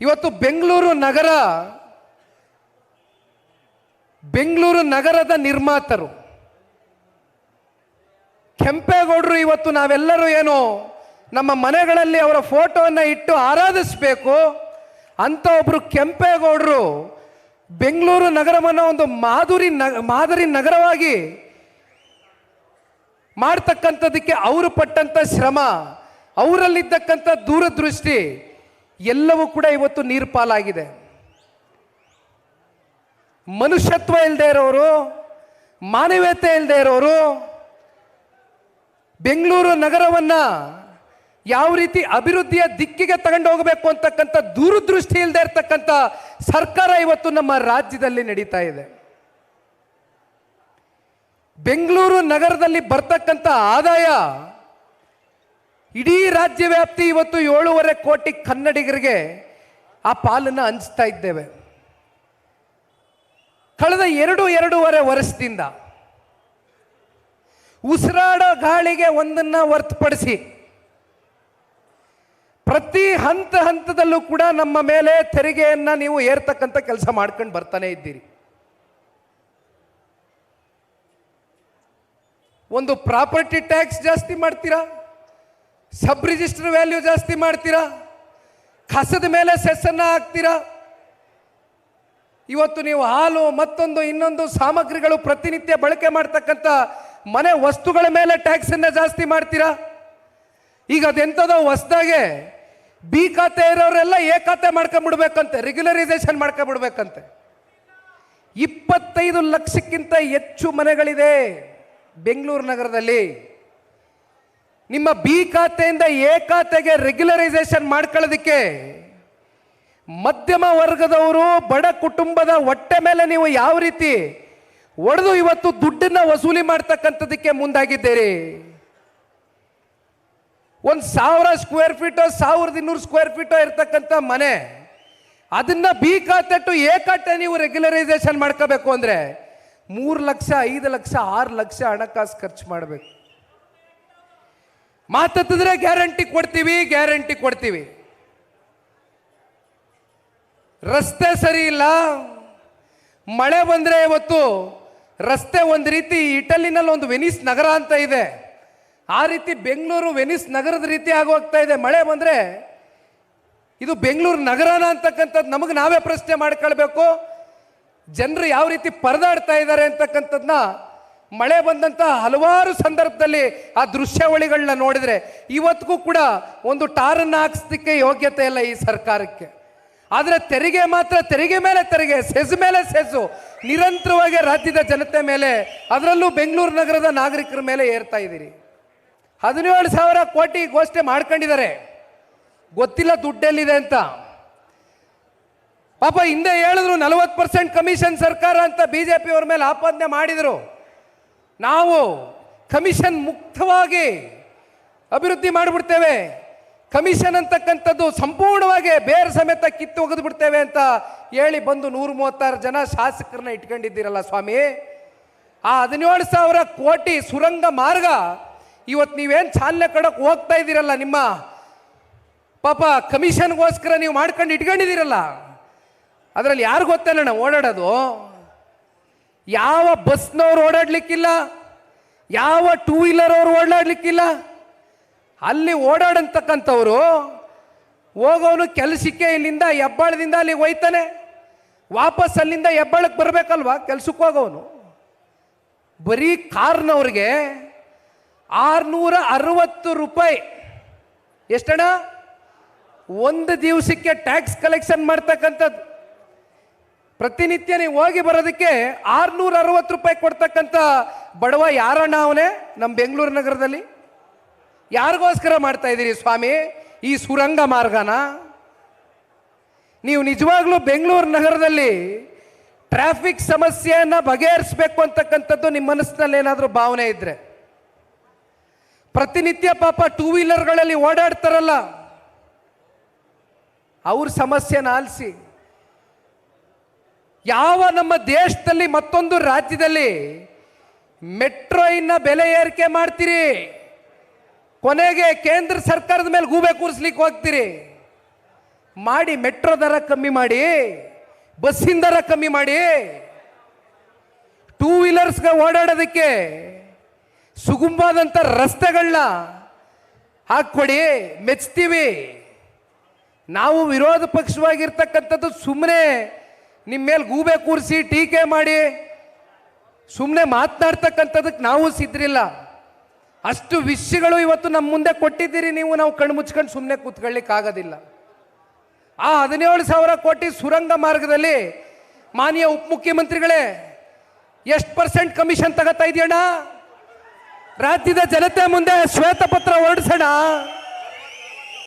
ಇವತ್ತು ಬೆಂಗಳೂರು ನಗರ, ಬೆಂಗಳೂರು ನಗರದ ನಿರ್ಮಾತರು. ಕೆಂಪೇಗೌಡರು ಇವತ್ತು ನಾವೆಲ್ಲರೂ ಏನು ನಮ್ಮ ಮನೆಗಳಲ್ಲಿ ಅವರ ಫೋಟೋವನ್ನು ಇಟ್ಟು ಆರಾಧಿಸಬೇಕು. ಅಂತ ಒಬ್ಬರು ಕೆಂಪೇಗೌಡರು ಬೆಂಗಳೂರು ನಗರವನ್ನು ಒಂದು ಮಾಧುರಿ ನಗ ಮಾದರಿ ನಗರವಾಗಿ ಮಾಡ್ತಕ್ಕಂಥದ್ದಕ್ಕೆ ಅವರು ಪಟ್ಟಂಥ ಶ್ರಮ, ಅವರಲ್ಲಿದ್ದಕ್ಕಂಥ ದೂರದೃಷ್ಟಿ ಎಲ್ಲವೂ ಕೂಡ ಇವತ್ತು ನೀರು ಪಾಲಾಗಿದೆ ಮನುಷ್ಯತ್ವ ಇಲ್ಲದೆ ಇರೋರು, ಮಾನವೀಯತೆ ಇಲ್ಲದೆ ಇರೋರು, ಬೆಂಗಳೂರು ನಗರವನ್ನ ಯಾವ ರೀತಿ ಅಭಿವೃದ್ಧಿಯ ದಿಕ್ಕಿಗೆ ತಗೊಂಡು ಹೋಗಬೇಕು ಅಂತಕ್ಕಂಥ ದೂರದೃಷ್ಟಿ ಇಲ್ಲದೆ ಇರತಕ್ಕಂಥ ಸರ್ಕಾರ ಇವತ್ತು ನಮ್ಮ ರಾಜ್ಯದಲ್ಲಿ ನಡೀತಾ ಇದೆ. ಬೆಂಗಳೂರು ನಗರದಲ್ಲಿ ಬರ್ತಕ್ಕಂಥ ಆದಾಯ ಇಡೀ ರಾಜ್ಯ ವ್ಯಾಪ್ತಿ ಇವತ್ತು ಏಳೂವರೆ ಕೋಟಿ ಕನ್ನಡಿಗರಿಗೆ ಆ ಪಾಲನ್ನು ಹಂಚ್ತಾ ಇದ್ದೇವೆ. ಕಳೆದ ಎರಡು ಎರಡೂವರೆ ವರ್ಷದಿಂದ ಉಸಿರಾಡೋ ಗಾಳಿಗೆ ಒಂದನ್ನ ಹೊರ್ತುಪಡಿಸಿ ಪ್ರತಿ ಹಂತ ಹಂತದಲ್ಲೂ ಕೂಡ ನಮ್ಮ ಮೇಲೆ ತೆರಿಗೆಯನ್ನ ನೀವು ಏರ್ತಕ್ಕಂಥ ಕೆಲಸ ಮಾಡ್ಕೊಂಡು ಬರ್ತಾನೆ ಇದ್ದೀರಿ. ಒಂದು ಪ್ರಾಪರ್ಟಿ ಟ್ಯಾಕ್ಸ್ ಜಾಸ್ತಿ ಮಾಡ್ತೀರಾ? ಸಬ್ ರಿಜಿಸ್ಟರ್ ವ್ಯಾಲ್ಯೂ ಜಾಸ್ತಿ ಮಾಡ್ತೀರಾ? ಕಸದ ಮೇಲೆ ಸೆಸ್ಸನ್ನು ಹಾಕ್ತೀರಾ? ಇವತ್ತು ನೀವು ಹಾಲು, ಮತ್ತೊಂದು, ಇನ್ನೊಂದು ಸಾಮಗ್ರಿಗಳು ಪ್ರತಿನಿತ್ಯ ಬಳಕೆ ಮಾಡ್ತಕ್ಕಂಥ ಮನೆ ವಸ್ತುಗಳ ಮೇಲೆ ಟ್ಯಾಕ್ಸನ್ನು ಜಾಸ್ತಿ ಮಾಡ್ತೀರಾ? ಈಗ ಅದೆಂಥದೋ ಹೊಸ್ದಾಗೆ ಬಿ ಖಾತೆ ಇರೋರೆಲ್ಲ ಎ ಖಾತೆ ಮಾಡ್ಕೊಂಬಿಡ್ಬೇಕಂತೆ ರೆಗ್ಯುಲರೈಸೇಷನ್ ಮಾಡ್ಕೊಂಬಿಡ್ಬೇಕಂತೆ. ಇಪ್ಪತ್ತೈದು ಲಕ್ಷಕ್ಕಿಂತ ಹೆಚ್ಚು ಮನೆಗಳಿದೆ ಬೆಂಗಳೂರು ನಗರದಲ್ಲಿ. ನಿಮ್ಮ ಬಿ ಖಾತೆಯಿಂದ ಎ ಖಾತೆಗೆ ರೆಗ್ಯುಲರೈಸೇಷನ್ ಮಾಡ್ಕೊಳ್ಳೋದಕ್ಕೆ ಮಧ್ಯಮ ವರ್ಗದವರು, ಬಡ ಕುಟುಂಬದ ಹೊಟ್ಟೆ ಮೇಲೆ ನೀವು ಯಾವ ರೀತಿ ಒಡೆದು ಇವತ್ತು ದುಡ್ಡನ್ನ ವಸೂಲಿ ಮಾಡ್ತಕ್ಕಂಥದಕ್ಕೆ ಮುಂದಾಗಿದ್ದೀರಿ? ಒಂದು ಸಾವಿರ ಸ್ಕ್ವೇರ್ ಫೀಟೋ ಸಾವಿರದ ಇನ್ನೂರು ಸ್ಕ್ವೇರ್ ಫೀಟೋ ಇರ್ತಕ್ಕಂಥ ಮನೆ, ಅದನ್ನ ಬಿ ಖಾತೆ ಟು ಎ ಖಾತೆ ನೀವು ರೆಗ್ಯುಲರೈಸೇಷನ್ ಮಾಡ್ಕೋಬೇಕು ಅಂದ್ರೆ ಮೂರು ಲಕ್ಷ, ಐದು ಲಕ್ಷ, ಆರು ಲಕ್ಷ ಹಣಕಾಸು ಖರ್ಚು ಮಾಡಬೇಕು. ಮಾತತ್ತಿದ್ರೆ ಗ್ಯಾರಂಟಿ ಕೊಡ್ತೀವಿ ಗ್ಯಾರಂಟಿ ಕೊಡ್ತೀವಿ. ರಸ್ತೆ ಸರಿ ಇಲ್ಲ, ಮಳೆ ಬಂದರೆ ಇವತ್ತು ರಸ್ತೆ ಒಂದು ರೀತಿ ಇಟಲಿನಲ್ಲಿ ಒಂದು ವೆನಿಸ್ ನಗರ ಅಂತ ಇದೆ. ಆ ರೀತಿ ಬೆಂಗಳೂರು ವೆನಿಸ್ ನಗರದ ರೀತಿ ಆಗೋಗ್ತಾ ಇದೆ. ಮಳೆ ಬಂದರೆ ಇದು ಬೆಂಗಳೂರು ನಗರನ ಅಂತಕ್ಕಂಥದ್ದು ನಮಗೆ ನಾವೇ ಪ್ರಶ್ನೆ ಮಾಡ್ಕೊಳ್ಬೇಕು. ಜನರು ಯಾವ ರೀತಿ ಪರದಾಡ್ತಾ ಇದ್ದಾರೆ ಅಂತಕ್ಕಂಥದ್ದನ್ನ ಮಳೆ ಬಂದಂಥ ಹಲವಾರು ಸಂದರ್ಭದಲ್ಲಿ ಆ ದೃಶ್ಯಾವಳಿಗಳನ್ನ ನೋಡಿದ್ರೆ ಇವತ್ತಿಗೂ ಕೂಡ ಒಂದು ಟಾರನ್ನು ಹಾಕಿಸ್ಲಿಕ್ಕೆ ಯೋಗ್ಯತೆ ಇಲ್ಲ ಈ ಸರ್ಕಾರಕ್ಕೆ. ಆದರೆ ತೆರಿಗೆ ಮಾತ್ರ ತೆರಿಗೆ ಮೇಲೆ ತೆರಿಗೆ, ಸೆಸ್ ಮೇಲೆ ಸೆಸು, ನಿರಂತರವಾಗಿ ರಾಜ್ಯದ ಜನತೆ ಮೇಲೆ, ಅದರಲ್ಲೂ ಬೆಂಗಳೂರು ನಗರದ ನಾಗರಿಕರ ಮೇಲೆ ಏರ್ತಾ ಇದ್ದೀರಿ. ಹದಿನೇಳು ಸಾವಿರ ಕೋಟಿ ಘೋಷಣೆ ಮಾಡ್ಕೊಂಡಿದ್ದಾರೆ. ಗೊತ್ತಿಲ್ಲ ದುಡ್ಡೆಲ್ಲಿದೆ ಅಂತ. ಪಾಪ ಹಿಂದೆ ಹೇಳಿದ್ರು ನಲವತ್ತು ಪರ್ಸೆಂಟ್ ಕಮಿಷನ್ ಸರ್ಕಾರ ಅಂತ ಬಿ ಜೆ ಪಿಯವ್ರ ಮೇಲೆ ಆಪಾದನೆ ಮಾಡಿದರು. ನಾವು ಕಮಿಷನ್ ಮುಕ್ತವಾಗಿ ಅಭಿವೃದ್ಧಿ ಮಾಡಿಬಿಡ್ತೇವೆ. ಕಮಿಷನ್ ಅಂತಕ್ಕಂಥದ್ದು ಸಂಪೂರ್ಣವಾಗಿ ಬೇರೆ ಸಮೇತ ಕಿತ್ತು ಒಗೆದು ಬಿಡ್ತೇವೆ ಅಂತ ಹೇಳಿ ಬಂದು ನೂರ ಮೂವತ್ತಾರು ಜನ ಶಾಸಕರನ್ನ ಇಟ್ಕೊಂಡಿದ್ದೀರಲ್ಲ ಸ್ವಾಮಿ. ಆ ಹದಿನೇಳು ಸಾವಿರ ಕೋಟಿ ಸುರಂಗ ಮಾರ್ಗ ಇವತ್ತು ನೀವೇನು ಚಾಲನೆ ಕೊಡೋಕೆ ಹೋಗ್ತಾ ಇದ್ದೀರಲ್ಲ ನಿಮ್ಮ ಪಾಪ ಕಮಿಷನ್ಗೋಸ್ಕರ ನೀವು ಮಾಡ್ಕೊಂಡು ಇಟ್ಕೊಂಡಿದ್ದೀರಲ್ಲ. ಅದರಲ್ಲಿ ಯಾರು ಗೊತ್ತಲ್ಲ ಓಡಾಡೋದು? ಯಾವ ಬಸ್ನವ್ರು ಓಡಾಡ್ಲಿಕ್ಕಿಲ್ಲ, ಯಾವ ಟೂ ವೀಲರ್ ಅವ್ರು ಓಡಾಡ್ಲಿಕ್ಕಿಲ್ಲ. ಅಲ್ಲಿ ಓಡಾಡಂತಕ್ಕಂಥವ್ರು ಹೋಗೋನು ಕೆಲಸಕ್ಕೆ ಇಲ್ಲಿಂದ ಹೆಬ್ಬಾಳದಿಂದ ಅಲ್ಲಿಗೆ ಹೋಯ್ತಾನೆ. ವಾಪಸ್ ಅಲ್ಲಿಂದ ಹೆಬ್ಬಾಳಕ್ಕೆ ಬರಬೇಕಲ್ವಾ ಕೆಲ್ಸಕ್ಕೆ ಹೋಗೋನು. ಬರೀ ಕಾರ್ನವ್ರಿಗೆ ಆರುನೂರ ಅರವತ್ತು ರೂಪಾಯಿ. ಎಷ್ಟಣ್ಣ? ಒಂದು ದಿವಸಕ್ಕೆ ಟ್ಯಾಕ್ಸ್ ಕಲೆಕ್ಷನ್ ಮಾಡ್ತಕ್ಕಂಥದ್ದು. ಪ್ರತಿನಿತ್ಯ ನೀವು ಹೋಗಿ ಬರೋದಕ್ಕೆ ಆರ್ನೂರ ಅರವತ್ತು ರೂಪಾಯಿ ಕೊಡ್ತಕ್ಕಂಥ ಬಡವ ಯಾರಣ್ಣ ಅವನೇ? ನಮ್ಮ ಬೆಂಗಳೂರು ನಗರದಲ್ಲಿ. ಯಾರಿಗೋಸ್ಕರ ಮಾಡ್ತಾ ಇದ್ದೀರಿ ಸ್ವಾಮಿ? ಈ ಸುರಂಗ ಮಾರ್ಗನ? ನೀವು ನಿಜವಾಗ್ಲೂ ಬೆಂಗಳೂರು ನಗರದಲ್ಲಿ ಟ್ರಾಫಿಕ್ ಸಮಸ್ಯೆಯನ್ನು ಬಗೆಹರಿಸಬೇಕು ಅಂತಕ್ಕಂಥದ್ದು ನಿಮ್ಮ ಮನಸ್ಸಿನಲ್ಲಿ ಏನಾದರೂ ಭಾವನೆ ಇದ್ರೆ. ಪ್ರತಿನಿತ್ಯ ಪಾಪ ಟೂ ವೀಲರ್ಗಳಲ್ಲಿ ಓಡಾಡ್ತಾರಲ್ಲ. ಅವ್ರ ಸಮಸ್ಯೆನ ಆಲಿಸಿ. ಯಾವ ನಮ್ಮ ದೇಶದಲ್ಲಿ ಮತ್ತೊಂದು ರಾಜ್ಯದಲ್ಲಿ ಮೆಟ್ರೋ ಇನ್ನ ಬೆಲೆ ಏರಿಕೆ ಮಾಡ್ತೀರಿ? ಕೊನೆಗೆ ಕೇಂದ್ರ ಸರ್ಕಾರದ ಮೇಲೆ ಗೂಬೆ ಕೂರಿಸ್ಲಿಕ್ಕೆ ಹೋಗ್ತೀರಿ? ಮಾಡಿ ಮೆಟ್ರೋ ದರ ಕಮ್ಮಿ ಮಾಡಿ, ಬಸ್ಸಿನ ದರ ಕಮ್ಮಿ ಮಾಡಿ ಟೂ ವೀಲರ್ಸ್ಗೆ ಓಡಾಡೋದಕ್ಕೆ ಸುಗುಂಬಾದಂಥ ರಸ್ತೆಗಳನ್ನ ಹಾಕ್ಕೊಡಿ, ಮೆಚ್ತೀವಿ. ನಾವು ವಿರೋಧ ಪಕ್ಷವಾಗಿರ್ತಕ್ಕಂಥದ್ದು ಸುಮ್ಮನೆ ನಿಮ್ಮ ಮೇಲೆ ಗೂಬೆ ಕೂರಿಸಿ ಟೀಕೆ ಮಾಡಿ. ಸುಮ್ಮನೆ ಮಾತನಾಡ್ತಕ್ಕಂಥದಕ್ಕೆ ನಾವು ಸಿದ್ರಿಲ್ಲ. ಅಷ್ಟು ವಿಷಯಗಳು ಇವತ್ತು ನಮ್ಮ ಮುಂದೆ ಕೊಟ್ಟಿದ್ದೀರಿ ನೀವು ನಾವು ಕಣ್ಣು ಮುಚ್ಕೊಂಡು ಸುಮ್ಮನೆ ಕೂತ್ಕೊಳ್ಳಿಕ್ಕೆ ಆಗೋದಿಲ್ಲ. ಆ ಹದಿನೇಳು ಸಾವಿರ ಕೋಟಿ ಸುರಂಗ ಮಾರ್ಗದಲ್ಲಿ ಮಾನ್ಯ ಉಪಮುಖ್ಯಮಂತ್ರಿಗಳೇ ಎಷ್ಟು ಪರ್ಸೆಂಟ್ ಕಮಿಷನ್ ತಗೋತಾ ಇದೆಯಣ್ಣ? ರಾಜ್ಯದ ಜನತೆ ಮುಂದೆ ಶ್ವೇತಪತ್ರ ಹೊರಡಿಸೋಣ.